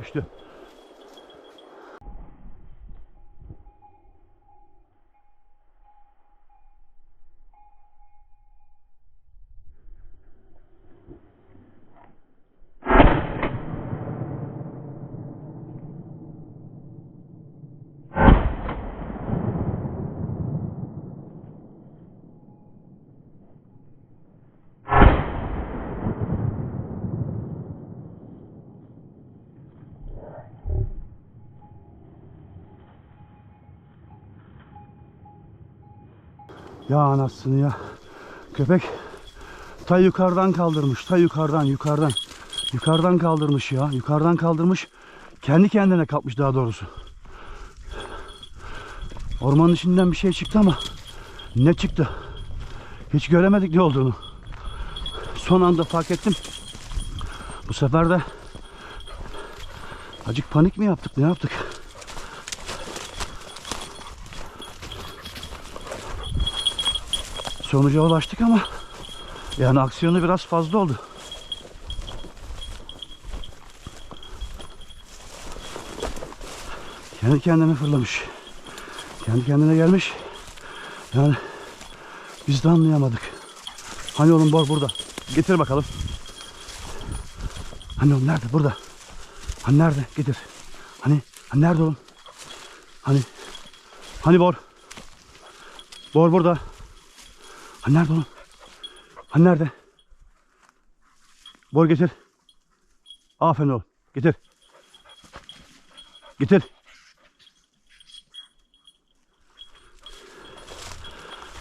Düştü. Ya anasını ya. Köpek ta yukarıdan kaldırmış. Ta yukarıdan yukarıdan. Yukarıdan kaldırmış ya. Yukarıdan kaldırmış. Kendi kendine kapmış daha doğrusu. Ormanın içinden bir şey çıktı ama ne çıktı? Hiç göremedik ne olduğunu. Son anda fark ettim. Bu sefer de acık panik mi yaptık ne yaptık? Sonuca ulaştık ama yani aksiyonu biraz fazla oldu. Kendi kendine fırlamış. Kendi kendine gelmiş. Yani biz de anlayamadık. Hani oğlum bor burada. Getir bakalım. Hani oğlum nerede? Burada. Hani nerede? Getir. Hani, hani nerede oğlum? Hani, hani bor? Bor burada. Hani nerede oğlum? Hani nerede? Bor getir. Aferin oğlum. Getir. Getir.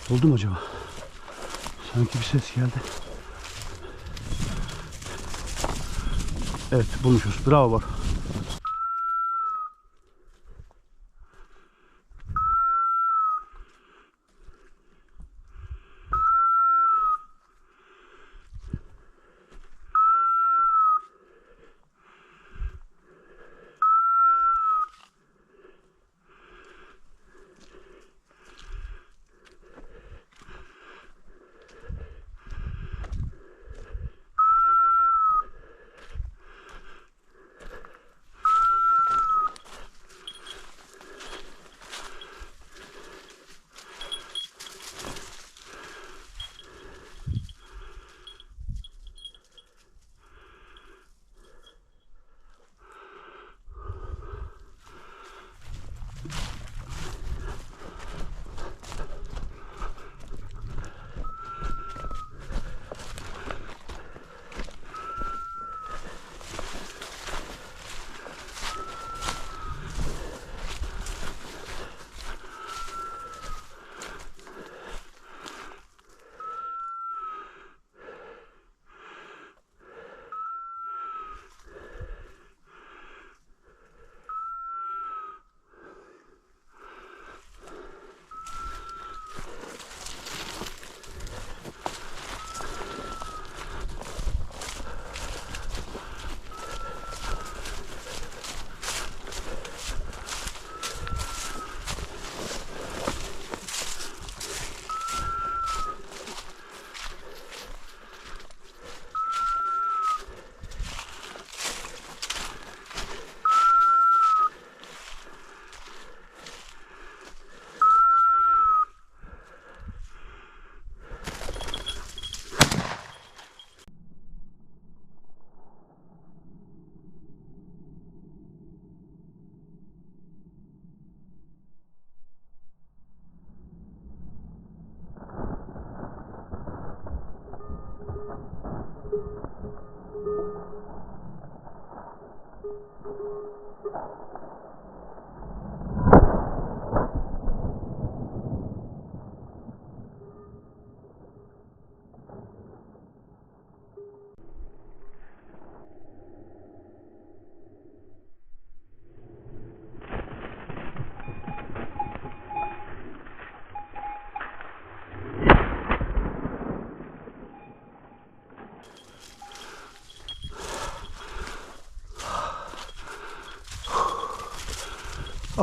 Oldu mu acaba? Sanki bir ses geldi. Evet bulmuşuz. Bravo Bor.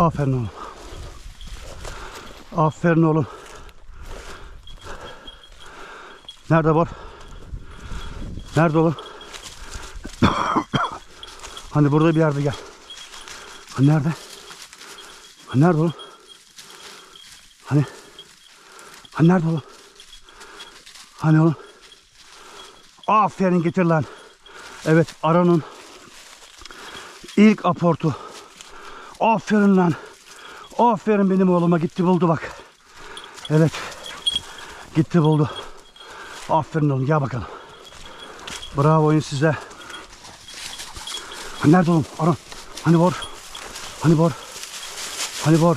Aferin oğlum. Aferin oğlum. Nerede var? Nerede oğlum? hani burada bir yerde gel. Hani nerede? Hani nerede oğlum? Hani? Hani nerede oğlum? Hani oğlum? Aferin getir lan. Evet aranın ilk aportu. Aferin lan. Aferin benim oğluma gitti buldu bak. Evet. Gitti buldu. Aferin oğlum gel bakalım. Bravo oyun size. Hani nerede oğlum? Aran. Hani bor? Hani bor? Hani bor?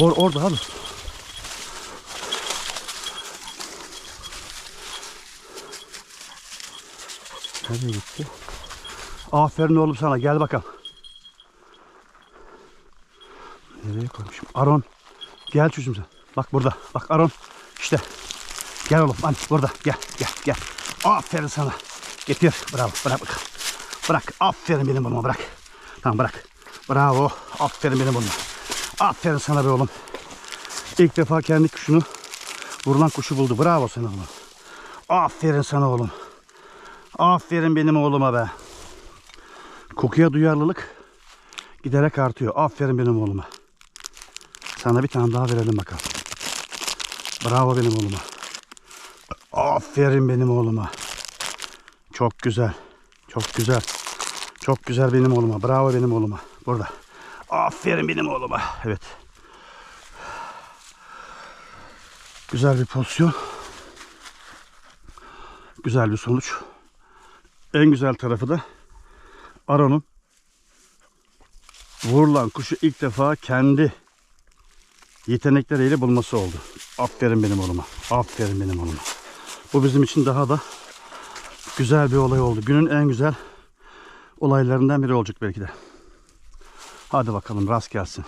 Bor orada abi. Nereye gitti? Aferin oğlum sana gel bakalım. Nereye koymuşum? Aron. Gel çocuğum sen. Bak burada. Bak Aron. İşte. Gel oğlum. Hani burada. Gel. Gel. Gel. Aferin sana. Getir. Bravo. Bırak bakalım. Bırak. Aferin benim oğluma. Bırak. Tamam bırak. Bravo. Aferin benim oğluma. Aferin sana be oğlum. İlk defa kendi kuşunu vurulan kuşu buldu. Bravo sana oğlum. Aferin sana oğlum. Aferin benim oğluma be. Kokuya duyarlılık giderek artıyor. Aferin benim oğluma. Sana bir tane daha verelim bakalım. Bravo benim oğluma. Aferin benim oğluma. Çok güzel. Çok güzel. Çok güzel benim oğluma. Bravo benim oğluma. Burada. Aferin benim oğluma. Evet. Güzel bir pozisyon. Güzel bir sonuç. En güzel tarafı da Aron'un vurulan kuşu ilk defa kendi yetenekleriyle bulması oldu. Aferin benim oğluma. Aferin benim oğluma. Bu bizim için daha da güzel bir olay oldu. Günün en güzel olaylarından biri olacak belki de. Hadi bakalım rast gelsin.